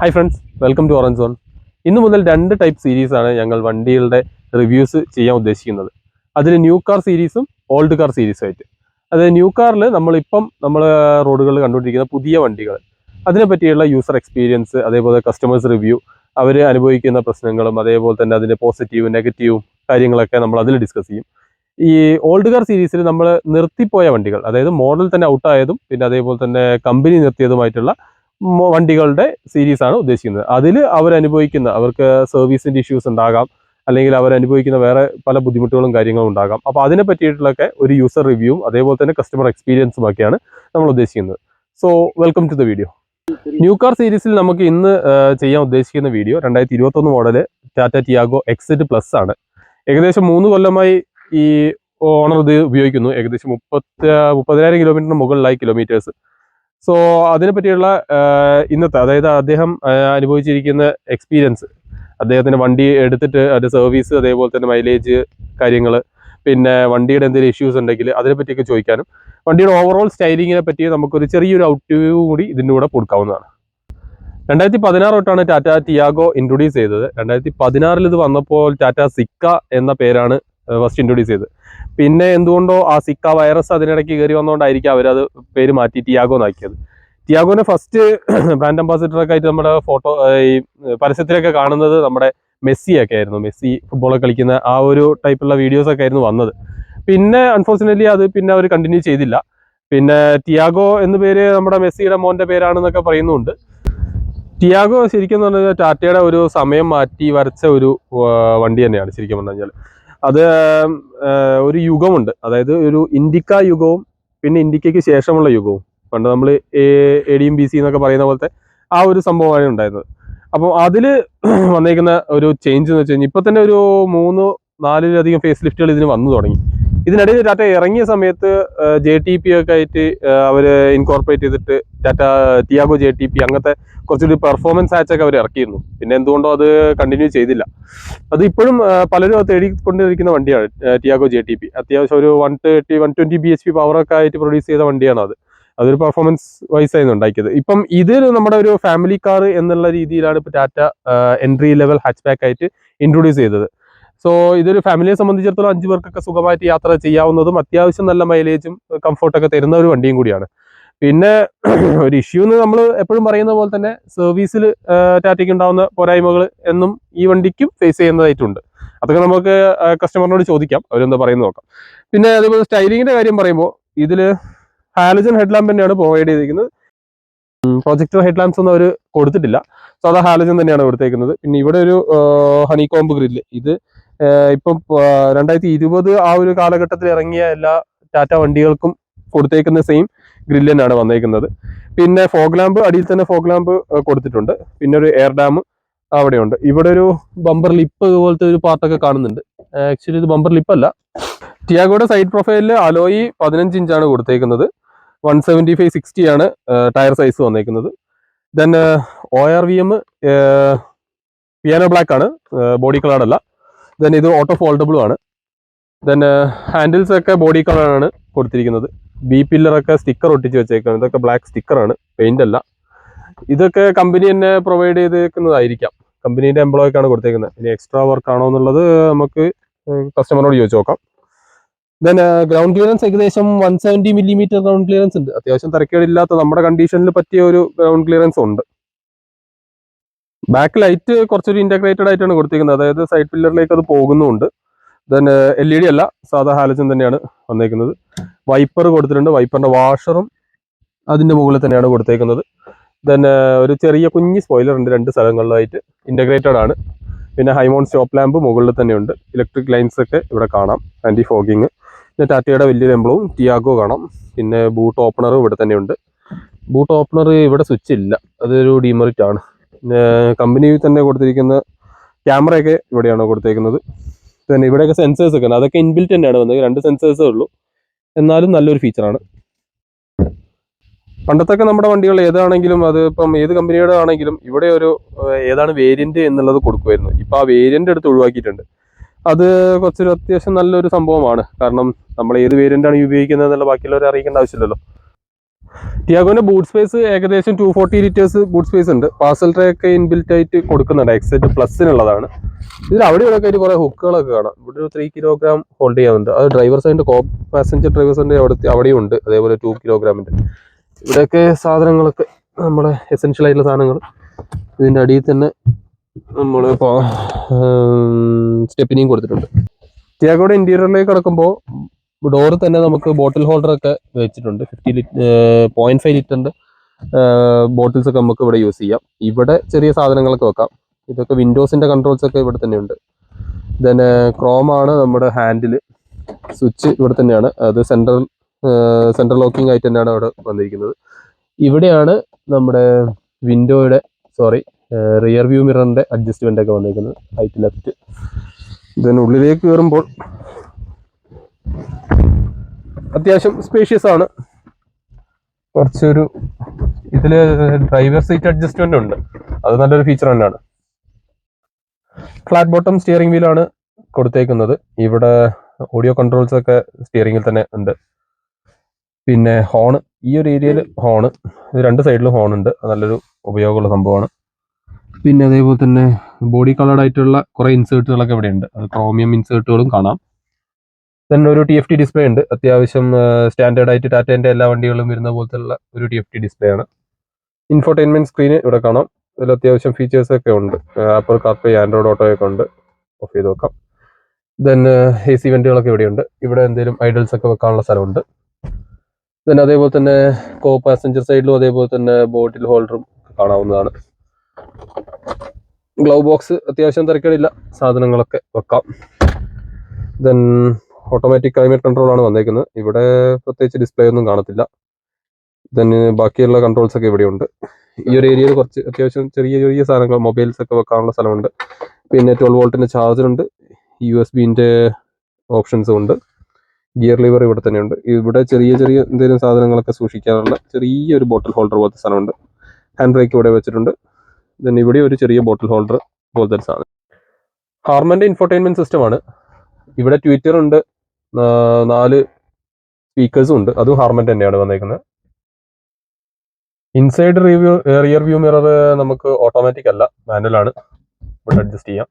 Hi friends welcome to Orange Zone ഇന്ന് മുതൽ രണ്ട് ടൈപ്പ് സീരീസാണ് ഞങ്ങൾ വണ്ടികളുടെ റിവ്യൂസ് ചെയ്യാൻ ഉദ്ദേശിക്കുന്നത്. അതിൽ ന്യൂ കാർ സീരീസും ഓൾഡ് കാർ സീരീസും ആയിട്ട്. അതായത് ന്യൂ കാറിൽ നമ്മളിപ്പം നമ്മൾ റോഡുകളിൽ കണ്ടുകൊണ്ടിരിക്കുന്ന പുതിയ വണ്ടികൾ. അതിനെ പറ്റിയുള്ള യൂസർ എക്സ്പീരിയൻസ് അതേപോലെ കസ്റ്റമേഴ്സ് റിവ്യൂ അവർ അനുഭവിക്കുന്ന പ്രശ്നങ്ങളും അതേപോലെ തന്നെ അതിന്റെ പോസിറ്റീവും നെഗറ്റീവും കാര്യങ്ങളൊക്കെ നമ്മൾ അതിൽ ഡിസ്കസ് ചെയ്യും. ഈ ഓൾഡ് കാർ സീരീസിൽ നമ്മൾ നിർത്തിപ്പോയ വണ്ടികൾ അതായത് മോഡൽ തന്നെ ഔട്ടായതും പിന്നെ അതേപോലെ തന്നെ കമ്പനി നിർത്തിയതുമായിട്ടുള്ള വണ്ടികളുടെ സീരീസ് ആണ് ഉദ്ദേശിക്കുന്നത്. അതിൽ അവർ അനുഭവിക്കുന്ന അവർക്ക് സർവീസിന്റെ ഇഷ്യൂസ് ഉണ്ടാകാം അല്ലെങ്കിൽ അവർ അനുഭവിക്കുന്ന വേറെ പല ബുദ്ധിമുട്ടുകളും കാര്യങ്ങളും ഉണ്ടാകാം. അപ്പോൾ അതിനെ പറ്റിയിട്ടുള്ളൊക്കെ ഒരു യൂസർ റിവ്യൂവും അതേപോലെ തന്നെ കസ്റ്റമർ എക്സ്പീരിയൻസും ഒക്കെയാണ് നമ്മൾ ഉദ്ദേശിക്കുന്നത്. So welcome to the video new car സീരീസിൽ നമുക്ക് ഇന്ന് ചെയ്യാൻ ഉദ്ദേശിക്കുന്ന വീഡിയോ രണ്ടായിരത്തി ഇരുപത്തൊന്ന് model Tata Tiago XT plus ആണ്. ഏകദേശം മൂന്ന് കൊല്ലമായി ഈ ഓണർ ഇത് ഉപയോഗിക്കുന്നു. ഏകദേശം മുപ്പത്തി മുപ്പതിനായിരം കിലോമീറ്ററിന് മുകളിലായി കിലോമീറ്റേഴ്സ് സോ അതിനെ പറ്റിയുള്ള ഇന്നത്തെ അതായത് അദ്ദേഹം അനുഭവിച്ചിരിക്കുന്ന എക്സ്പീരിയൻസ് അദ്ദേഹത്തിന്റെ വണ്ടി എടുത്തിട്ട് അതിന്റെ സർവീസ് അതേപോലെ തന്നെ മൈലേജ് കാര്യങ്ങൾ പിന്നെ വണ്ടിയുടെ എന്തെങ്കിലും ഇഷ്യൂസ് ഉണ്ടെങ്കിൽ അതിനെ പറ്റിയൊക്കെ ചോദിക്കാനും വണ്ടിയുടെ ഓവറോൾ സ്റ്റൈലിങ്ങിനെ പറ്റി നമുക്കൊരു ചെറിയൊരു ഔട്ട്വ്യൂ കൂടി ഇതിന്റെ കൂടെ കൊടുക്കാവുന്നതാണ്. രണ്ടായിരത്തി പതിനാറ് തൊട്ടാണ് ടാറ്റ ടിയാഗോ ഇൻട്രൊഡ്യൂസ് ചെയ്തത്. രണ്ടായിരത്തി പതിനാറിൽ ഇത് വന്നപ്പോൾ ടാറ്റ സിക്ക എന്ന പേരാണ് ഫസ്റ്റ് ഇൻട്രൊഡ്യൂസ് ചെയ്ത്. പിന്നെ എന്തുകൊണ്ടോ ആ സിക്ക വൈറസ് അതിനിടയ്ക്ക് കയറി വന്നുകൊണ്ടായിരിക്കും അവരത് പേര് മാറ്റി ടിയാഗോ എന്നാക്കിയത്. ടിയാഗോനെ ഫസ്റ്റ് ബ്രാൻഡ് അംബാസിഡറൊക്കെ ആയിട്ട് നമ്മുടെ ഫോട്ടോ ഈ പരസ്യത്തിലൊക്കെ കാണുന്നത് നമ്മുടെ മെസ്സി ഒക്കെ ആയിരുന്നു. മെസ്സി ഫുട്ബോളൊക്കെ കളിക്കുന്ന ആ ഒരു ടൈപ്പുള്ള വീഡിയോസ് ഒക്കെ ആയിരുന്നു വന്നത്. പിന്നെ അൺഫോർച്ചുനേറ്റ്ലി അത് പിന്നെ അവർ കണ്ടിന്യൂ ചെയ്തില്ല. പിന്നെ ടിയാഗോ എന്ന പേര് നമ്മുടെ മെസ്സിയുടെ മോന്റെ പേരാണെന്നൊക്കെ പറയുന്നുണ്ട്. ടിയാഗോ ശരിക്കും എന്ന് പറഞ്ഞാൽ ടാറ്റയുടെ ഒരു സമയം മാറ്റി വരച്ച ഒരു വണ്ടി തന്നെയാണ് ശരിക്കും പറഞ്ഞു കഴിഞ്ഞാൽ അത് ഒരു യുഗമുണ്ട്. അതായത് ഒരു ഇൻഡിക്ക യുഗവും പിന്നെ ഇൻഡിക്കയ്ക്ക് ശേഷമുള്ള യുഗവും. പണ്ട് നമ്മൾ എ ഡിയും ബി സി എന്നൊക്കെ പറയുന്ന പോലത്തെ ആ ഒരു സംഭവമാണ് ഉണ്ടായിരുന്നത്. അപ്പോൾ അതിൽ വന്നേക്കുന്ന ഒരു ചേഞ്ച് എന്ന് വെച്ച് കഴിഞ്ഞാൽ ഇപ്പം തന്നെ ഒരു മൂന്ന് നാലിലധികം ഫേസ് ലിഫ്റ്റുകൾ ഇതിന് വന്നു തുടങ്ങി. ഇതിനിടയിൽ ടാറ്റ ഇറങ്ങിയ സമയത്ത് ജെ ടി പി ഒക്കെ ആയിട്ട് അവർ ഇൻകോർപ്പറേറ്റ് ചെയ്തിട്ട് Tata Tiago J T P അങ്ങനത്തെ കുറച്ചൊരു പെർഫോമൻസ് ആച്ചൊക്കെ അവർ ഇറക്കിയിരുന്നു. പിന്നെ എന്തുകൊണ്ടോ അത് കണ്ടിന്യൂ ചെയ്തില്ല. അത് ഇപ്പോഴും പലരും തേടിക്കൊണ്ടിരിക്കുന്ന വണ്ടിയാണ് ടിയാഗോ ജെ ടി പി അത്യാവശ്യം ഒരു one thirty one twenty B H P പവറൊക്കെ ആയിട്ട് പ്രൊഡ്യൂസ് ചെയ്ത വണ്ടിയാണ് അത്. അതൊരു പെർഫോമൻസ് വൈസ് ആയിരുന്നു ഉണ്ടാക്കിയത്. ഇപ്പം ഇത് നമ്മുടെ ഒരു ഫാമിലി കാർ എന്നുള്ള രീതിയിലാണ് ഇപ്പോൾ Tata entry level hatchback ആയിട്ട് ഇൻട്രൊഡ്യൂസ് ചെയ്തത്. സോ ഇതൊരു ഫാമിലിയെ സംബന്ധിച്ചിടത്തോളം അഞ്ചു പേർക്കൊക്കെ സുഖമായിട്ട് യാത്ര ചെയ്യാവുന്നതും അത്യാവശ്യം നല്ല മൈലേജും കംഫർട്ടൊക്കെ തരുന്ന ഒരു വണ്ടിയും കൂടിയാണ്. പിന്നെ ഒരു ഇഷ്യൂ എന്ന് നമ്മൾ എപ്പോഴും പറയുന്ന പോലെ തന്നെ സർവീസിൽ ടാറ്റയ്ക്ക് ഉണ്ടാകുന്ന പോരായ്മകൾ എന്നും ഈ വണ്ടിക്കും ഫേസ് ചെയ്യുന്നതായിട്ടുണ്ട്. അതൊക്കെ നമുക്ക് കസ്റ്റമറിനോട് ചോദിക്കാം. അവരെന്താ പറയുന്നത് നോക്കാം. പിന്നെ അതേപോലെ സ്റ്റൈലിങ്ങിന്റെ കാര്യം പറയുമ്പോൾ ഇതിൽ ഹാലജൻ ഹെഡ്ലാമ്പ് തന്നെയാണ് പ്രൊവൈഡ് ചെയ്തിരിക്കുന്നത്. പ്രൊജക്ടർ ഹെഡ്ലാമ്പ്സ് ഒന്നും അവർ കൊടുത്തിട്ടില്ല. സോ സാധാ ഹാലജൻ തന്നെയാണ് കൊടുത്തേക്കുന്നത്. പിന്നെ ഇവിടെ ഒരു ഹണി കോംബ് ഗ്രില്ല് ഇത് ഇപ്പം രണ്ടായിരത്തി ഇരുപത് ആ ഒരു കാലഘട്ടത്തിൽ ഇറങ്ങിയ എല്ലാ ടാറ്റ വണ്ടികൾക്കും കൊടുത്തേക്കുന്ന സെയിം ഗ്രില്ല് തന്നെയാണ് വന്നേക്കുന്നത്. പിന്നെ ഫോഗ് ലാമ്പ് അടിയിൽ തന്നെ ഫോഗ് ലാമ്പ് കൊടുത്തിട്ടുണ്ട്. പിന്നെ ഒരു എയർ ഡാം അവിടെയുണ്ട്. ഇവിടെ ഒരു ബമ്പർ ലിപ്പ് പോലത്തെ ഒരു പാർട്ടൊക്കെ കാണുന്നുണ്ട്. ആക്ച്വലി ഇത് ബമ്പർ ലിപ്പ് അല്ല. ടിയാഗോയുടെ സൈഡ് പ്രൊഫൈലിൽ അലോയി പതിനഞ്ച് ഇഞ്ചാണ് കൊടുത്തേക്കുന്നത്. വൺ സെവന്റി ഫൈവ് സിക്സ്റ്റി ആണ് ടയർ സൈസ് വന്നേക്കുന്നത്. Then O R V M piano black ആണ് ബോഡി കളർ അല്ല ദെൻ ഇത് ഓട്ടോ ഫോൾഡബിളും ആണ്. ദെൻ ഹാൻഡിൽസ് ഒക്കെ ബോഡി കളറാണ് കൊടുത്തിരിക്കുന്നത്. ബി പില്ലറൊക്കെ സ്റ്റിക്കർ ഒട്ടിച്ച് വെച്ചേക്കാണ്. ഇതൊക്കെ ബ്ലാക്ക് സ്റ്റിക്കറാണ് പെയിന്റ് അല്ല. ഇതൊക്കെ കമ്പനി തന്നെ പ്രൊവൈഡ് ചെയ്തേക്കുന്നതായിരിക്കാം. കമ്പനീന്റെ എംപ്ലോയ്ക്കാണ് കൊടുത്തേക്കുന്നത്. ഇനി എക്സ്ട്രാ വർക്ക് ആണോ എന്നുള്ളത് നമുക്ക് കസ്റ്റമറോട് ചോദിച്ചു നോക്കാം ദെൻ ഗ്രൗണ്ട് ക്ലിയറൻസ് ഏകദേശം one seventy millimetre ground clearance ഉണ്ട്. അത്യാവശ്യം തിരക്കേടില്ലാത്ത നമ്മുടെ കണ്ടീഷനിൽ പറ്റിയ ഒരു ഗ്രൗണ്ട് ക്ലിയറൻസ് ഉണ്ട്. ബാക്ക് ലൈറ്റ് കുറച്ചൊരു ഇന്റഗ്രേറ്റഡ് ആയിട്ടാണ് കൊടുത്തിരിക്കുന്നത്. അതായത് സൈഡ് പില്ലറിലേക്ക് അത് പോകുന്നുമുണ്ട്. ദെൻ എൽ ഇ ഡി അല്ല സാധാ ഹാലജൻ തന്നെയാണ് വന്നേക്കുന്നത്. വൈപ്പർ കൊടുത്തിട്ടുണ്ട്. വൈപ്പറിന്റെ വാഷറും അതിന്റെ മുകളിൽ തന്നെയാണ് കൊടുത്തേക്കുന്നത്. ദെൻ ഒരു ചെറിയ കുഞ്ഞ് സ്പോയിലർ ഉണ്ട് രണ്ട് സ്ഥലങ്ങളിലായിട്ട്. ഇന്റഗ്രേറ്റഡ് ആണ്. പിന്നെ ഹൈമോൺ സ്റ്റോപ്പ് ലാമ്പ് മുകളിൽ തന്നെയുണ്ട്. ഇലക്ട്രിക് ലൈൻസ് ഒക്കെ ഇവിടെ കാണാം. ആന്റി ഫോഗിങ് പിന്നെ ടാറ്റയുടെ വലിയൊരു എംബ്ലവും ടിയാഗോ കാണാം. പിന്നെ ബൂട്ട് ഓപ്പണറും ഇവിടെ തന്നെയുണ്ട്. ബൂട്ട് ഓപ്പണർ ഇവിടെ സ്വിച്ച് ഇല്ല. അതൊരു ഡിമെറിറ്റ് ആണ്. കമ്പനി തന്നെ കൊടുത്തിരിക്കുന്ന ക്യാമറയൊക്കെ ഇവിടെയാണ് കൊടുത്തേക്കുന്നത്? പിന്നെ ഇവിടെയൊക്കെ സെൻസേഴ്സ് ഒക്കെ അതൊക്കെ ഇൻബിൽറ്റ് തന്നെയാണ് വന്നത്. രണ്ട് സെൻസേഴ്സേ ഉള്ളൂ. എന്നാലും നല്ലൊരു ഫീച്ചറാണ് പണ്ടത്തൊക്കെ നമ്മുടെ വണ്ടികൾ ഏതാണെങ്കിലും അത് ഇപ്പം ഏത് കമ്പനിയുടെ ആണെങ്കിലും ഇവിടെ ഒരു ഏതാണ് വേരിയന്റ് എന്നുള്ളത് കൊടുക്കുമായിരുന്നു. ഇപ്പം ആ വേരിയന്റ് എടുത്ത് ഒഴിവാക്കിയിട്ടുണ്ട്. അത് കുറച്ചൊരു അത്യാവശ്യം നല്ലൊരു സംഭവമാണ്. കാരണം നമ്മൾ ഏത് വേരിയന്റ് ആണ് ഉപയോഗിക്കുന്നത് എന്നുള്ള ബാക്കിയുള്ളവരെ അറിയിക്കേണ്ട ആവശ്യമില്ലല്ലോ. ടിയാഗോന്റെ ബൂട്ട് സ്പേസ് ഏകദേശം two forty litres boot space ഉണ്ട്. പാർസൽ ട്രേ ഒക്കെ ഇൻബിൽറ്റ് ആയിട്ട് കൊടുക്കുന്നുണ്ട്. എക്സെറ്റ് പ്ലസിനുള്ളതാണ് ഇതിൽ അവിടെ ഇവിടെ ആയിട്ട് കുറേ ഹുക്കുകളൊക്കെ കാണാം. ഇവിടെ ഒരു ത്രീ കിലോഗ്രാം ഹോൾഡ് ചെയ്യാറുണ്ട് അത് ഡ്രൈവർ സൈഡിന്റെ കോ പാസഞ്ചർ ഡ്രൈവർ സൈഡിന്റെ അവിടെ അവിടെയും ഉണ്ട്. അതേപോലെ ടു കിലോഗ്രാമിന്റെ ഇവിടെയൊക്കെ സാധനങ്ങളൊക്കെ നമ്മുടെ എസെൻഷ്യൽ ആയിട്ടുള്ള സാധനങ്ങൾ. ഇതിന്റെ അടിയിൽ തന്നെ നമ്മൾ സ്റ്റെപ്പിനെയും കൊടുത്തിട്ടുണ്ട്. ടിയാഗോയുടെ ഇന്റീരിയറിലേക്ക് കിടക്കുമ്പോൾ ഡോറ് തന്നെ നമുക്ക് ബോട്ടിൽ ഹോൾഡർ ഒക്കെ വെച്ചിട്ടുണ്ട്. ഫിഫ്റ്റി ലിറ്റർ പോയിന്റ് ഫൈവ് ലിറ്ററിന്റെ ബോട്ടിൽസ് ഒക്കെ നമുക്ക് ഇവിടെ യൂസ് ചെയ്യാം. ഇവിടെ ചെറിയ സാധനങ്ങളൊക്കെ വെക്കാം. ഇതൊക്കെ വിൻഡോസിന്റെ കൺട്രോൾസ് ഒക്കെ ഇവിടെ തന്നെയുണ്ട്. ദെൻ ആണ് നമ്മുടെ ഹാൻഡിൽ സ്വിച്ച് ഇവിടെ തന്നെയാണ്. അത് സെൻട്രൽ സെൻട്രൽ ലോക്കിംഗ് ആയിട്ട് തന്നെയാണ് അവിടെ വന്നിരിക്കുന്നത്. ഇവിടെയാണ് നമ്മുടെ വിൻഡോയുടെ സോറി റിയർ വ്യൂ മിററിന്റെ അഡ്ജസ്റ്റ്മെന്റ് ഒക്കെ വന്നിരിക്കുന്നത്. ഹൈറ്റ് ലെഫ്റ്റ് ദെൻ ഉള്ളിലേക്ക് കയറുമ്പോൾ അത്യാവശ്യം സ്പേഷ്യസ് ആണ്. കുറച്ചൊരു ഇതിൽ ഡ്രൈവർ സീറ്റ് അഡ്ജസ്റ്റ്മെന്റ് ഉണ്ട്. അത് നല്ലൊരു ഫീച്ചർ തന്നെയാണ്. ഫ്ലാറ്റ് ബോട്ടം സ്റ്റിയറിംഗ് വീലാണ് കൊടുത്തേക്കുന്നത്. ഇവിടെ ഓഡിയോ കൺട്രോൾസ് ഒക്കെ സ്റ്റിയറിംഗിൽ തന്നെ ഉണ്ട്. പിന്നെ ഹോൺ ഈ ഒരു ഏരിയയിൽ ഇത് രണ്ട് സൈഡിലും ഹോൺ ഉണ്ട്. നല്ലൊരു ഉപയോഗമുള്ള സംഭവമാണ്. പിന്നെ അതേപോലെ തന്നെ ബോഡി കളർഡ് ആയിട്ടുള്ള കുറെ ഇൻസേർട്ടുകളൊക്കെ ഇവിടെ ഉണ്ട് അത് ക്രോമിയം ഇൻസേർട്ടുകളും കാണാം. Then ഒരു ടി എഫ് ടി ഡിസ്പ്ലേ ഉണ്ട്. അത്യാവശ്യം സ്റ്റാൻഡേർഡ് ആയിട്ട് ടാറ്റേന്റെ എല്ലാ വണ്ടികളും വരുന്ന പോലത്തെ ഉള്ള ഒരു ടി എഫ് ടി ഡിസ്പ്ലേ ആണ്. ഇൻഫോർടൈൻമെന്റ് സ്ക്രീൻ ഇവിടെ കാണാം. ഇതിൽ അത്യാവശ്യം ഫീച്ചേഴ്സ് ഒക്കെ ഉണ്ട്. ആപ്പിൾ കാർപ്ലേ ആൻഡ്രോയിഡ് ഓട്ടോ ഒക്കെ ഉണ്ട്. ഓഫ് ചെയ്ത് വെക്കാം ദെൻ എ സി വണ്ടികളൊക്കെ ഇവിടെയുണ്ട് ഇവിടെ എന്തെങ്കിലും ഐഡൽസ് ഒക്കെ വെക്കാനുള്ള സ്ഥലമുണ്ട്. ദെൻ അതേപോലെ തന്നെ കോ പാസഞ്ചർ സൈഡിലും അതേപോലെ തന്നെ ബോട്ടിൽ ഹോൾഡറും കാണാവുന്നതാണ്. ഗ്ലൗ ബോക്സ് അത്യാവശ്യം തിരക്കേടില്ല. സാധനങ്ങളൊക്കെ വെക്കാം. ദെൻ ഓട്ടോമാറ്റിക് ക്ലൈമറ്റ് കൺട്രോൾ ആണ് വന്നേക്കുന്നത്. ഇവിടെ പ്രത്യേകിച്ച് ഡിസ്പ്ലേ ഒന്നും കാണത്തില്ല. ദെൻ ബാക്കിയുള്ള കൺട്രോൾസ് ഒക്കെ ഇവിടെ ഉണ്ട് ഈ ഒരു ഏരിയയിൽ കുറച്ച് അത്യാവശ്യം ചെറിയ ചെറിയ സാധനങ്ങൾ മൊബൈൽസ് ഒക്കെ വെക്കാനുള്ള സ്ഥലമുണ്ട്. പിന്നെ ട്വൽവ് വോൾട്ടിന്റെ ചാർജർ ഉണ്ട്. യു എസ് ബിന്റെ ഓപ്ഷൻസും ഉണ്ട്. ഗിയർ ലിവർ ഇവിടെ തന്നെയുണ്ട് ഇവിടെ ചെറിയ ചെറിയ എന്തെങ്കിലും സാധനങ്ങളൊക്കെ സൂക്ഷിക്കാനുള്ള ചെറിയൊരു ബോട്ടിൽ ഹോൾഡർ പോലത്തെ സ്ഥലമുണ്ട്. ഹാൻഡ് ബ്രേക്ക് ഇവിടെ വെച്ചിട്ടുണ്ട്. ദെൻ ഇവിടെ ഒരു ചെറിയ ബോട്ടിൽ ഹോൾഡർ പോലത്തെ സാധനം. ഹാർമന്റെ ഇൻഫോർടൈൻമെന്റ് സിസ്റ്റം ആണ്. ഇവിടെ ട്വിറ്റർ ഉണ്ട്. നാല് സ്പീക്കേഴ്സും ഉണ്ട്. അതും ഹാർമൻ തന്നെയാണ് വന്നേക്കുന്നത് inside review rear view mirror നമുക്ക് ഓട്ടോമാറ്റിക് അല്ല. മാനുവൽ ആണ്. ഇവിടെ അഡ്ജസ്റ്റ് ചെയ്യാം.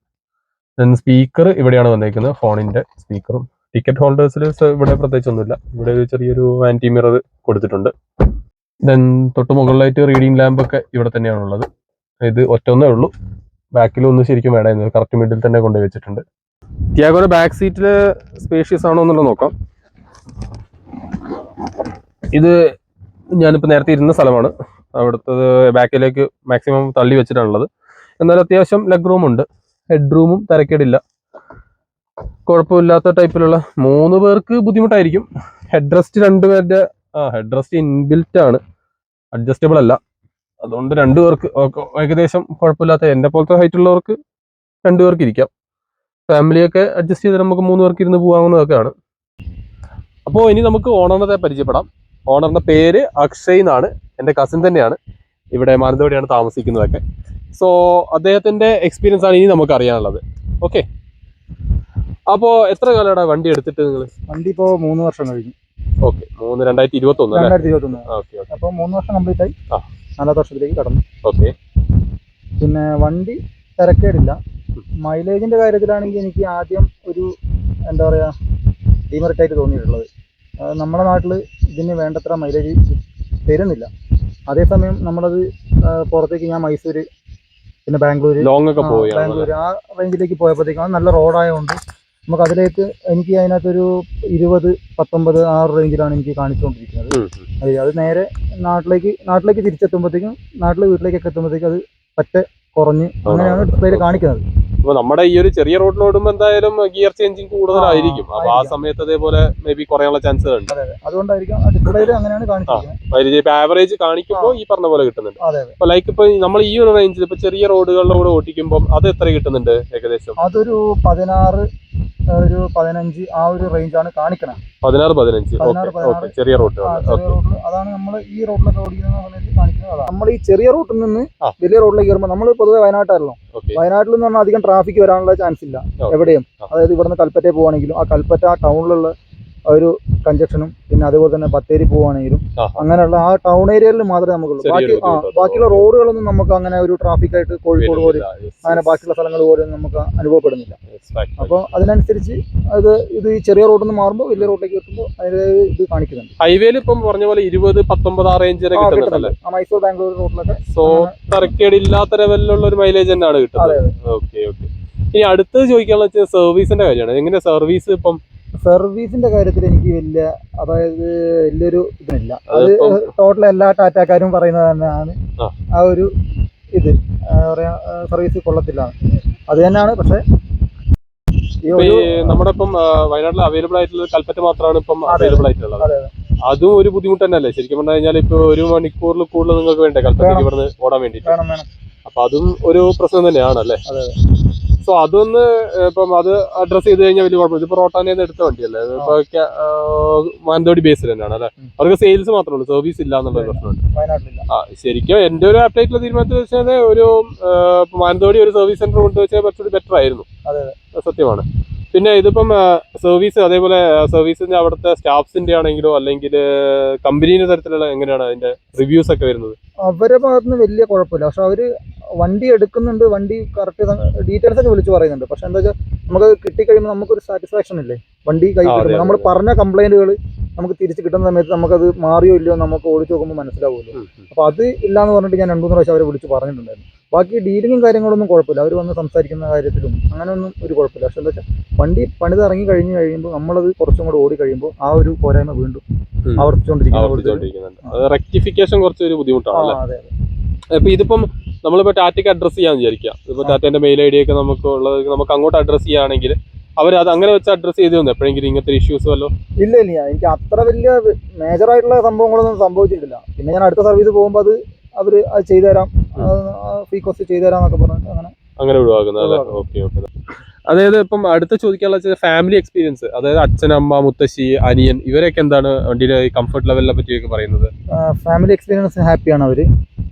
ദെൻ സ്പീക്കർ ഇവിടെയാണ് വന്നേക്കുന്നത് ഫോണിന്റെ സ്പീക്കറും ടിക്കറ്റ് ഹോൾഡേഴ്സിൽ ഇവിടെ പ്രത്യേകിച്ച് ഒന്നുമില്ല ഇവിടെ ഒരു ചെറിയൊരു ആന്റി മിറർ കൊടുത്തിട്ടുണ്ട്. ദെൻ തൊട്ട് മുകളിലായിട്ട് റീഡിംഗ് ലാമ്പ് ഒക്കെ ഇവിടെ തന്നെയാണുള്ളത്. ഇത് ഒറ്റൊന്നേ ഉള്ളൂ. ബാക്കിലൊന്നും ശരിക്കും വേണമായിരുന്നു. കറക്റ്റ് മിഡിൽ തന്നെ കൊണ്ടുപോയി വെച്ചിട്ടുണ്ട് ടിയാഗോയുടെ ബാക്ക് സീറ്റിൽ സ്പേഷ്യസ് ആണോ എന്നുള്ളത് നോക്കാം. ഇത് ഞാനിപ്പോൾ നേരത്തെ ഇരുന്ന സ്ഥലമാണ്. അവിടുത്തത് ബാക്കിലേക്ക് മാക്സിമം തള്ളി വെച്ചിട്ടാണുള്ളത്. എന്നാലും അത്യാവശ്യം ലെഗ് റൂം ഉണ്ട്. ഹെഡ് റൂമും തിരക്കേടില്ല. കുഴപ്പമില്ലാത്ത ടൈപ്പിലുള്ള മൂന്ന് പേർക്ക് ബുദ്ധിമുട്ടായിരിക്കും. ഹെഡ് റെസ്റ്റ് രണ്ടുപേരുടെ ആ ഹെഡ് റെസ്റ്റ് ഇൻബിൽറ്റ് ആണ്. അഡ്ജസ്റ്റബിൾ അല്ല. അതുകൊണ്ട് രണ്ടു പേർക്ക് ഏകദേശം കുഴപ്പമില്ലാത്ത എന്റെ പോലത്തെ ഹൈറ്റ് ഉള്ളവർക്ക് രണ്ടു പേർക്ക് ഇരിക്കാം. ഫാമിലിയൊക്കെ അഡ്ജസ്റ്റ് ചെയ്ത് നമുക്ക് മൂന്ന് പേർക്ക് ഇരുന്ന് പോകാവുന്നതൊക്കെയാണ്. അപ്പോൾ ഇനി നമുക്ക് ഓണറിനെ പരിചയപ്പെടാം. ഓണറിന്റെ പേര് അക്ഷയ് എന്നാണ്. എന്റെ കസിൻ തന്നെയാണ്. ഇവിടെ മാനന്തവാടിയാണ് താമസിക്കുന്നതൊക്കെ. സോ അദ്ദേഹത്തിന്റെ എക്സ്പീരിയൻസ് ആണ് ഇനി നമുക്ക് അറിയാനുള്ളത് ഓക്കെ അപ്പോൾ എത്ര കാലമാണ് വണ്ടി എടുത്തിട്ട് നിങ്ങൾ വണ്ടി ഇപ്പോൾ മൂന്ന് വർഷം കഴിഞ്ഞു. ഓക്കെ മൂന്ന് രണ്ടായിരത്തി ഇരുപത്തി ഒന്ന് അല്ലേ? രണ്ടായിരത്തി ഇരുപത്തി ഒന്ന് ഓക്കെ ഓക്കെ അപ്പോൾ മൂന്ന് വർഷം കംപ്ലീറ്റ് ആയി. ആ. നാലാമത്തെ വർഷത്തിലേക്ക് കടന്നു. ഓക്കെ പിന്നെ വണ്ടി തിരക്കേടില്ല. മൈലേജിന്റെ കാര്യത്തിലാണെങ്കിൽ എനിക്ക് ആദ്യം ഒരു എന്താ പറയുക ഡീമറിറ്റ് ആയിട്ട് തോന്നിയിട്ടുള്ളത്. നമ്മുടെ നാട്ടിൽ ഇതിന് വേണ്ടത്ര മൈലേജ് തരുന്നില്ല. അതേസമയം നമ്മളത് പുറത്തേക്ക് ഞാൻ മൈസൂർ പിന്നെ ബാംഗ്ലൂർ ബാംഗ്ലൂർ ആ റേഞ്ചിലേക്ക് പോയപ്പോഴത്തേക്കും അത് നല്ല റോഡായതുകൊണ്ട് നമുക്ക് അതിലേക്ക് എനിക്ക് അതിനകത്തൊരു ഇരുപത് പത്തൊമ്പത് ആ റേഞ്ചിലാണ് എനിക്ക് കാണിച്ചുകൊണ്ടിരിക്കുന്നത്. അതെ അത് നേരെ നാട്ടിലേക്ക് നാട്ടിലേക്ക് തിരിച്ചെത്തുമ്പോഴത്തേക്കും നാട്ടിൽ വീട്ടിലേക്കൊക്കെ എത്തുമ്പോഴത്തേക്കും അത് പറ്റ കുറഞ്ഞ് അങ്ങനെയാണ് ഡിസ്പ്ലേയിൽ കാണിക്കുന്നത്. അപ്പൊ നമ്മുടെ ഈ ഒരു ചെറിയ റോഡിൽ ഓടുമ്പോൾ എന്തായാലും ഗിയർ ചേഞ്ചിങ് കൂടുതലായിരിക്കും. അപ്പൊ ആ. സമയത്ത് അതേപോലെ മേ ബി കുറയാനുള്ള ചാൻസ് ഉണ്ട്. അതുകൊണ്ടായിരിക്കും ഡിസ്പ്ലേയിൽ അങ്ങനെയാണ് കാണിച്ചിരിക്കുന്നത്. ഇപ്പൊ ആവറേജ് കാണിക്കുമ്പോൾ ഈ പറഞ്ഞ പോലെ കിട്ടുന്നുണ്ട്. അപ്പൊ ലൈക്ക് ഇപ്പൊ നമ്മൾ ഈ ഒരു റേഞ്ചിൽ ഇപ്പൊ ചെറിയ റോഡുകളിലൂടെ ഓടിക്കുമ്പോൾ അത് എത്ര കിട്ടുന്നുണ്ട് ഏകദേശം? അതൊരു പതിനാറ് ഒരു പതിനഞ്ച് ആ ഒരു റേഞ്ചാണ് കാണിക്കണത് പതിനാറ് പതിനഞ്ച്. പതിനാറ്, ഓക്കെ ഓക്കെ. ചെറിയ റൂട്ട് ആ, ചെറിയ റോഡിൽ അതാണ് നമ്മൾ ഈ റോഡിലൊക്കെ ഓടിക്കുന്നത് സമയത്ത് കാണിക്കുന്നത്. അതാണ്. നമ്മൾ ഈ ചെറിയ റൂട്ടിൽ നിന്ന് ആ. വലിയ റോഡിലേക്ക് കയറുമ്പോൾ നമ്മൾ പൊതുവെ വയനാട്ടാണല്ലോ ഓക്കെ. വയനാട്ടിൽ എന്ന് പറഞ്ഞാൽ അധികം ട്രാഫിക് വരാനുള്ള ചാൻസ് ഇല്ല. എവിടെയും. ആ. അതായത് ഇവിടുന്ന് കൽപ്പറ്റയിൽ പോവാണെങ്കിലും ആ കൽപ്പറ്റ ആ ടൗണിലുള്ള ഒരു കഞ്ചക്ഷനും പിന്നെ അതുപോലെ തന്നെ ബത്തേരി പോവുകയാണെങ്കിലും. അങ്ങനെയുള്ള ആ ടൗൺ ഏരിയയിൽ മാത്രമേ നമുക്കുള്ളൂ. ബാക്കി ആ ബാക്കിയുള്ള റോഡുകളൊന്നും നമുക്ക് അങ്ങനെ ഒരു ട്രാഫിക് ആയിട്ട് കോഴിക്കോട് പോലെ അങ്ങനെ ബാക്കിയുള്ള സ്ഥലങ്ങൾ പോലെ നമുക്ക് അനുഭവപ്പെടുന്നില്ല. അപ്പോൾ അതിനനുസരിച്ച് അത് ഇത് ഈ ചെറിയ റോഡിൽ നിന്ന് മാറുമ്പോൾ വലിയ റോഡിലേക്ക് എത്തുമ്പോൾ അതിന്റെ ഇത് കാണിക്കുന്നുണ്ട്. ഹൈവേയിൽ ഇപ്പം പറഞ്ഞ പോലെ ഇരുപത് പത്തൊമ്പത് ആ റേഞ്ച് മൈസൂർ ബാംഗ്ലൂർ റോഡിലൊക്കെ സോ തരക്കേടില്ലാത്ത ലെവലിലുള്ള ഒരു മൈലേജ് തന്നെയാണ് കിട്ടുന്നത്. ഓക്കെ ഓക്കെ ഇനി അടുത്തത് ചോദിക്കാനുള്ള വെച്ചാൽ സർവീസിന്റെ കാര്യമാണ്. എങ്ങനെ സർവീസ് ഇപ്പം സർവീസിന്റെ കാര്യത്തിൽ എനിക്ക് വലിയ അതായത് വലിയൊരു ഇതിനില്ല അത് ടോട്ടൽ എല്ലാ ടാറ്റാക്കാരും പറയുന്നത് തന്നെയാണ്. ആ. ഒരു ഇത് പറയാ സർവീസ് കൊള്ളത്തില്ല. അത് തന്നെയാണ് പക്ഷെ നമ്മുടെ ഇപ്പം വയനാട്ടിൽ അവൈലബിൾ ആയിട്ടുള്ളത് കൽപ്പറ്റ മാത്രമാണ് ഇപ്പം. അവൈലബിൾ ആയിട്ടുള്ളത്. അതെ, ഒരു ബുദ്ധിമുട്ട് തന്നെയല്ലേ? ശരിക്കും പറഞ്ഞു കഴിഞ്ഞാൽ ഇപ്പൊ ഒരു മണിക്കൂറിൽ കൂടുതൽ നിങ്ങൾക്ക് വേണ്ടേ കൽപ്പറ്റയ്ക്ക് ഇവിടുന്ന് ഓടാൻ വേണ്ടിട്ട് വേണം വേണം. അപ്പൊ അതും ഒരു പ്രശ്നം തന്നെയാണ് അല്ലേ അതെ. സോ അതൊന്ന് ഇപ്പം അത് അഡ്രസ് ചെയ്ത് കഴിഞ്ഞാൽ വലിയ കുഴപ്പമില്ല. ഇതിപ്പോ റോട്ടാനെ എടുത്ത വണ്ടിയല്ലേ? ഇപ്പൊ മാനന്തവാടി ബേസിൽ തന്നെയാണ് അല്ലെ? അവർക്ക് സെയിൽസ് മാത്രമേ ഉള്ളൂ. സർവീസ് ഇല്ല എന്നുള്ള പ്രശ്നമുണ്ട്. ആ ശരിക്കും എന്റെ ഒരു അപ്ഡേറ്റിലെ തീരുമാനത്തിൽ വെച്ചാൽ ഒരു മാനന്തവാടി ഒരു സർവീസ് സെന്റർ കൊണ്ടുവച്ചാൽ കുറച്ചുകൂടി ബെറ്റർ ആയിരുന്നു. സത്യമാണ്. പിന്നെ ഇതിപ്പം സർവീസ് അതേപോലെ സർവീസിന്റെ അവിടുത്തെ സ്റ്റാഫ്സിന്റെ ആണെങ്കിലോ അല്ലെങ്കിൽ കമ്പനീന്റെ തരത്തിലുള്ള എങ്ങനെയാണ് അതിന്റെ റിവ്യൂസ് ഒക്കെ വരുന്നത്? അവരെ ഭാഗത്തുനിന്ന് വലിയ കുഴപ്പമില്ല. പക്ഷെ അവർ വണ്ടി എടുക്കുന്നുണ്ട് വണ്ടി കറക്റ്റ് ഡീറ്റെയിൽസ് ഒക്കെ വിളിച്ച് പറയുന്നുണ്ട്. പക്ഷെ എന്താ വെച്ചാൽ നമുക്ക് കിട്ടിക്കഴിയുമ്പോൾ നമുക്കൊരു സാറ്റിസ്ഫാക്ഷൻ ഇല്ലേ? വണ്ടി കൈ കിട്ടുമ്പോൾ നമ്മൾ പറഞ്ഞ കംപ്ലൈന്റുകൾ നമുക്ക് തിരിച്ച് കിട്ടുന്ന സമയത്ത് നമുക്കത് മാറിയോ ഇല്ലയോ നമുക്ക് ഓടിച്ചു നോക്കുമ്പോൾ മനസ്സിലാവുമല്ലോ. അപ്പോൾ അത് ഇല്ലാന്ന് പറഞ്ഞിട്ട് ഞാൻ രണ്ടു മൂന്ന് പ്രാവശ്യം അവരെ വിളിച്ച് പറഞ്ഞിട്ടുണ്ടായിരുന്നു. ബാക്കി ഡീലിങ്ങും കാര്യങ്ങളൊന്നും കുഴപ്പമില്ല. അവർ വന്ന് സംസാരിക്കുന്ന കാര്യത്തിലും അങ്ങനെയൊന്നും ഒരു കുഴപ്പമില്ല. പക്ഷെ എന്താ വെച്ചാൽ വണ്ടി പണിത് ഇറങ്ങി കഴിഞ്ഞ് കഴിയുമ്പോൾ നമ്മളത് കുറച്ചും കൂടെ ഓടി കഴിയുമ്പോൾ ആ ഒരു പോരായ്മ വീണ്ടും. ആവർത്തിച്ചുകൊണ്ടിരിക്കുന്നുണ്ട് റെക്ടിഫിക്കേഷൻ കുറച്ച് ഒരു ബുദ്ധിമുട്ടാണ് അതെ ഇതിപ്പം നമ്മളിപ്പോ ടാറ്റയ്ക്ക് അഡ്രസ്സ് ചെയ്യാൻ വിചാരിക്കുക. ഇപ്പോൾ ടാറ്റേന്റെ മെയിൽ ഐ ഡി ഒക്കെ നമുക്ക് ഉള്ളത് നമുക്ക് അങ്ങോട്ട് അഡ്രസ്സ് ചെയ്യുകയാണെങ്കിൽ അവർ അത് അങ്ങനെ വെച്ച് അഡ്രസ്സ് ചെയ്ത് തന്നെ. എപ്പോഴെങ്കിലും ഇങ്ങനത്തെ ഇഷ്യൂസ് വല്ലോ? ഇല്ല ഇല്ല. എനിക്ക് അത്ര വലിയ മേജർ ആയിട്ടുള്ള സംഭവങ്ങളൊന്നും സംഭവിച്ചിട്ടില്ല. പിന്നെ ഞാൻ അടുത്ത സർവീസ് പോകുമ്പോൾ അത് അവർ അത് ചെയ്തു തരാം ഫ്രീ കോസ്റ്റ് ചെയ്തു തരാം എന്നൊക്കെ പറഞ്ഞിട്ട് അങ്ങനെ അങ്ങനെ ഒഴിവാക്കുന്നത് അല്ലേ. ഓക്കെ ഓക്കെ അതായത് ഇപ്പം അടുത്ത ചോദിക്കാനുള്ള ഫാമിലി എക്സ്പീരിയൻസ് അതായത് അച്ഛൻ അമ്മ മുത്തശ്ശി അനിയൻ ഇവരൊക്കെ എന്താണ് വണ്ടിയുടെ കംഫർട്ട് ലെവലിനെ പറ്റിയൊക്കെ പറയുന്നത്? ഫാമിലി എക്സ്പീരിയൻസ് ഹാപ്പിയാണ് അവർ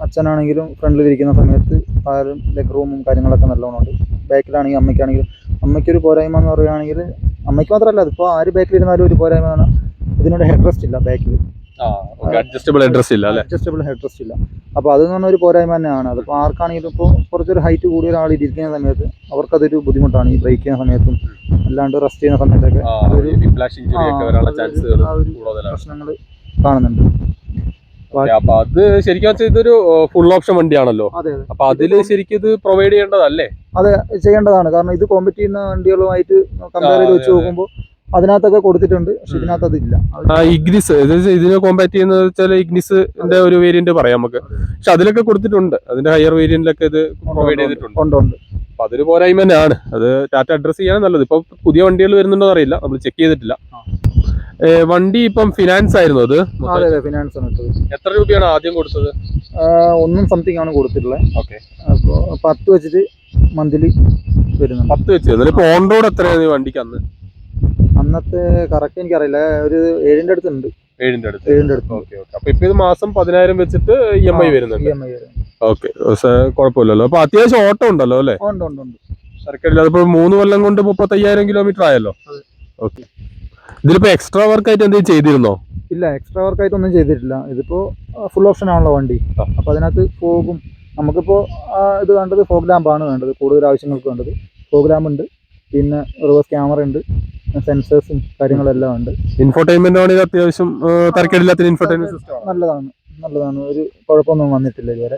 അച്ഛനാണെങ്കിലും ഫ്രണ്ടിലിരിക്കുന്ന സമയത്ത് ആരും ലെഗ് റൂമും കാര്യങ്ങളൊക്കെ നല്ലോണം ഉണ്ട് ബാക്കിലാണെങ്കിൽ അമ്മയ്ക്കാണെങ്കിലും. അമ്മയ്ക്കൊരു പോരായ്മ എന്ന് പറയുകയാണെങ്കിൽ അമ്മയ്ക്ക് മാത്രമല്ല അതിപ്പോൾ ആര് ബാക്കിലിരുന്നാലും ഒരു പോരായ്മ ഇതിനോട് ഹെഡ് റെസ്റ്റ് ഇല്ല ബാക്കിൽ അഡ്ജസ്റ്റബിൾ ഹെഡ്രസ് ഇല്ല അല്ലെ? അഡ്ജസ്റ്റബിൾ ഹെഡ് റെസ്റ്റ് ഇല്ല. അപ്പോൾ അത് എന്ന് പറഞ്ഞ ഒരു പോരായ്മ തന്നെയാണ്. അതിപ്പോൾ ആർക്കാണെങ്കിലും ഇപ്പോൾ കുറച്ചൊരു ഹൈറ്റ് കൂടിയ ഒരാൾ ഇരിക്കുന്ന സമയത്ത് അവർക്കതൊരു ബുദ്ധിമുട്ടാണ്. ഈ ബ്രേക്ക് ചെയ്യുന്ന സമയത്തും അല്ലാണ്ട് റെസ്റ്റ് ചെയ്യുന്ന സമയത്തൊക്കെ പ്രശ്നങ്ങൾ കാണുന്നുണ്ട്. അപ്പൊ അത് ശരിക്കും ഇതൊരു ഫുൾ ഓപ്ഷൻ വണ്ടിയാണല്ലോ. അതെ അതെ. അപ്പൊ അതിൽ ശരിക്കും ഇത് പ്രൊവൈഡ് ചെയ്യേണ്ടതല്ലേ? ചെയ്യേണ്ടതാണ്. കാരണം ഇത് കോമ്പറ്റ് ചെയ്യുന്ന വണ്ടികളുമായിട്ട് കമ്പയർ ചെയ്ത് വെച്ച് നോക്കുമ്പോൾ അതിനകത്തൊക്കെ കൊടുത്തിട്ടുണ്ട് പക്ഷെ. ഇതിനകത്ത് അതില്ല ഇഗ്നിസ് ഇതിനെ കോമ്പാക്ട് ചെയ്യുന്നത് വെച്ചാൽ ഇഗ്നിസിന്റെ ഒരു വേരിയന്റ് പറയാം നമുക്ക്. പക്ഷെ അതിലൊക്കെ കൊടുത്തിട്ടുണ്ട്. അതിന്റെ ഹയർ വേരിയന്റിലൊക്കെ ഇത് പ്രൊവൈഡ് ചെയ്തിട്ടുണ്ട്. ഉണ്ട് ഉണ്ട്. അപ്പൊ അതൊരു പോരായ്മ തന്നെയാണ്. അത് ടാറ്റ അഡ്രസ് ചെയ്യാൻ നല്ലത്. ഇപ്പൊ പുതിയ വണ്ടികൾ വരുന്നുണ്ടോ അറിയില്ല. നമ്മൾ ചെക്ക് ചെയ്തിട്ടില്ല. വണ്ടി ഇപ്പം ഫിനാൻസ് ആയിരുന്നു അത് ഫിനാൻസ് ആണ് എത്ര രൂപയാണ് ആദ്യം കൊടുത്തത്? ഒന്നും സംതിങ് ആണ് കൊടുത്തിട്ടുള്ളത് ഓക്കെ. അപ്പോൾ പത്ത് വെച്ചിട്ട് മന്ത്ലി വരുന്നുണ്ട്. പത്ത് വെച്ച്. ഓൺ റോഡ് എത്രയാണ് വണ്ടിക്ക് അന്ന്? അന്നത്തെ കറക്റ്റ് എനിക്കറിയില്ല. ഒരു ഏഴിന്റെ അടുത്തുണ്ട്. ഏഴിന്റെ അടുത്ത്. ഏഴിന്റെ അടുത്ത്. Okay okay. അപ്പൊ ഇപ്പൊ ഇത് മാസം പതിനായിരം വെച്ചിട്ട് ഇ എം ഐ വരുന്നുണ്ട്. ഇ എം ഐ വരുന്നുണ്ട്. ഓക്കെ കുഴപ്പമില്ലല്ലോ. അപ്പൊ അത്യാവശ്യം ഓട്ടം ഉണ്ടല്ലോ അല്ലേ? ഉണ്ട് ഉണ്ട് ഉണ്ട്. തിരക്കില്ല അതിപ്പോ മൂന്ന് കൊല്ലം കൊണ്ട് മുപ്പത്തയ്യായിരം കിലോമീറ്റർ ആയല്ലോ. ഓക്കെ. ഇതിലിപ്പോ എക്സ്ട്രാ വർക്ക് ആയിട്ട് എന്തെങ്കിലും ചെയ്തിരുന്നോ? ഇല്ല എക്സ്ട്രാ വർക്ക് ആയിട്ട് ഒന്നും ചെയ്തിട്ടില്ല. ഇതിപ്പോ ഫുൾ ഓപ്ഷൻ ആണല്ലോ വണ്ടി. അപ്പൊ അതിനകത്ത് പോകും. നമുക്കിപ്പോ ആ, ഇത് വേണ്ടത് ഫോഗ് ലാമ്പാണ് വേണ്ടത്. കൂടുതൽ ആവശ്യങ്ങൾക്ക് വേണ്ടത്. ഫോഗ് ലാമ്പ് ഉണ്ട്. പിന്നെ റിവേഴ്സ് ക്യാമറ ഉണ്ട്. സെൻസേഴ്സും കാര്യങ്ങളെല്ലാം ഉണ്ട്. ഇൻഫോർടൈൻമെന്റ് ആണെങ്കിൽ അത്യാവശ്യം തരക്കേടില്ലാത്ത ഇൻഫോർടൈൻമെന്റ് സിസ്റ്റം നല്ലതാണ് നല്ലതാണ്. ഒരു കുഴപ്പമൊന്നും വന്നിട്ടില്ല ഇതുവരെ.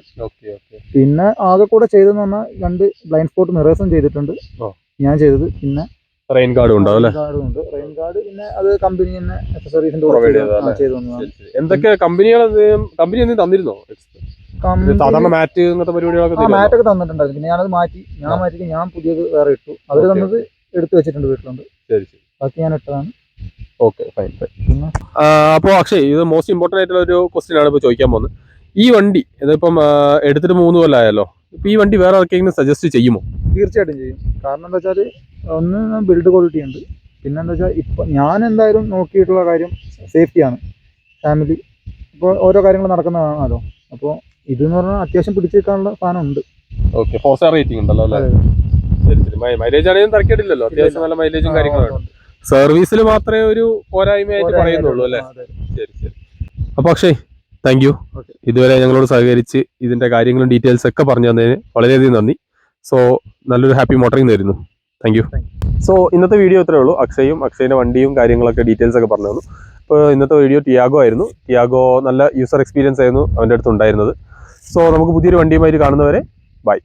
പിന്നെ ആകെ കൂടെ ചെയ്തെന്ന് പറഞ്ഞാൽ രണ്ട് ബ്ലൈൻഡ് സ്പോട്ട് മിറേഴ്സും ചെയ്തിട്ടുണ്ട്. ഞാൻ ചെയ്തത് പിന്നെ റെയിൻ ഗാർഡും ഉണ്ട് അല്ലേ? ഗാർഡും ഉണ്ട്. റെയിൻ ഗാർഡ് പിന്നെ അത് കമ്പനി തന്നെ അക്സസറീസിന്റെ പ്രൊവൈഡ് ചെയ്തതാണ് ചെയ്തു തന്നതാണ് എന്തൊക്കെ കമ്പനികൾ കമ്പനി എന്തെങ്കിലും തന്നിരുന്നോ? സാധാരണ മാറ്റ് അങ്ങനത്തെ പരിപാടികളൊക്കെ? മാറ്റൊക്കെ തന്നിട്ടുണ്ടായിരുന്നു. പിന്നെ ഞാനത് മാറ്റി ഞാൻ മാറ്റി ഞാൻ പുതിയത് വേറെ ഇട്ടു. അവർ തന്നത് എടുത്തു വെച്ചിട്ടുണ്ട് വീട്ടിലുണ്ട്. ശരി ശരി. ബാക്കി ഞാൻ ഇട്ടതാണ്. ഓക്കെ ഫൈൻ ഫൈൻ അപ്പോൾ അക്ഷയ് ഇത് മോസ്റ്റ് ഇമ്പോർട്ടന്റ് ആയിട്ടുള്ള ഒരു ക്വസ്റ്റ്യൻ ആണ് ഇപ്പോൾ ചോദിക്കാൻ പോകുന്നത്. ഈ വണ്ടി ഇതിപ്പം എടുത്തിട്ട് മൂന്ന് കൊല്ലമായല്ലോ ഇപ്പോൾ ഈ വണ്ടി വേറെ ആർക്കെങ്കിലും സജസ്റ്റ് ചെയ്യുമോ? തീർച്ചയായിട്ടും ചെയ്യും. കാരണം എന്താ വെച്ചാൽ ഒന്ന് ബിൽഡ് ക്വാളിറ്റി ഉണ്ട്. പിന്നെ എന്താ വെച്ചാൽ ഇപ്പം ഞാൻ എന്തായാലും നോക്കിയിട്ടുള്ള കാര്യം സേഫ്റ്റിയാണ് ഫാമിലി ഇപ്പോൾ ഓരോ കാര്യങ്ങൾ നടക്കുന്നതാണല്ലോ. അപ്പോൾ ഇതെന്ന് പറഞ്ഞാൽ അത്യാവശ്യം പിടിച്ചു വെക്കാനുള്ള സാധനം ഉണ്ട്. ഓക്കെ ഫോർ സ്റ്റാർ റേറ്റിംഗ് ഉണ്ടല്ലോ അല്ലേ. ശരി മൈലേജ് ആണെങ്കിലും അത്യാവശ്യം നല്ല മൈലേജും കാര്യങ്ങളും ഉണ്ട്. സർവീസിൽ മാത്രമേ ഒരു പോരായ്മയായിട്ട് പറയുന്നുള്ളൂ അല്ലേ. ശരി ശരി. അപ്പൊ അക്ഷയ് താങ്ക് യു. ഇതുവരെ ഞങ്ങളോട് സഹകരിച്ച് ഇതിന്റെ കാര്യങ്ങളും ഡീറ്റെയിൽസ് ഒക്കെ പറഞ്ഞു തന്നതിന് വളരെയധികം നന്ദി. സോ നല്ലൊരു ഹാപ്പി മോട്ടറിംഗ് തരുന്നു താങ്ക് യു സോ ഇന്നത്തെ വീഡിയോ ഇത്രേ ഉള്ളൂ. അക്ഷയും അക്ഷയുടെ വണ്ടിയും കാര്യങ്ങളൊക്കെ ഡീറ്റെയിൽസ് ഒക്കെ പറഞ്ഞു തന്നു. ഇപ്പോൾ ഇന്നത്തെ വീഡിയോ ടിയാഗോ ആയിരുന്നു. ടിയാഗോ നല്ല യൂസർ എക്സ്പീരിയൻസ് ആയിരുന്നു അവന്റെ അടുത്ത് ഉണ്ടായിരുന്നത്. സോ നമുക്ക് പുതിയൊരു വണ്ടിയുമായിട്ട് കാണുന്നവരെ ബൈ